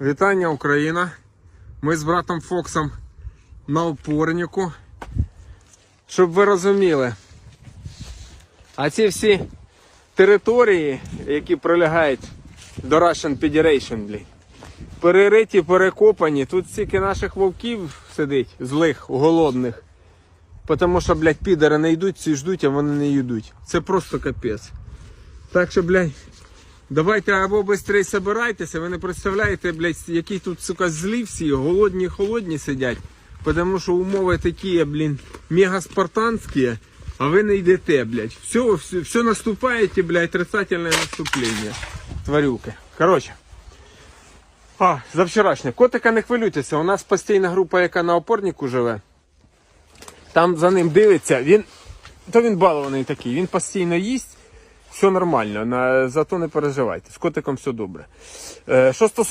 Вітання Україна. Ми з братом Фоксом на опорнику. Щоб ви розуміли. А ці всі території, які прилягають до Russian Federation, блін, перериті, перекопані. Тут стільки наших вовків сидить, злих, голодних. Тому що, блядь, підери не йдуть, всі ждуть, а вони не йдуть. Це просто капець. Так що, блядь, давайте або швидше собирайтеся, ви не представляєте, блядь, які тут, сука, злі всі, голодні, холодні сидять. Тому що умови такі, блін, мега спартанські, а ви не йдете, блядь. Все, все, все наступаєте, блядь, отрицательне наступлення. Тварюки. Коротше. А, за вчорашнє. Котика не хвилюйтеся, у нас постійна група, яка на опорнику живе. Там за ним дивиться, він. То він балований такий, він постійно їсть, все нормально, на, зато не переживайте. З котиком все добре. Е, що стосовно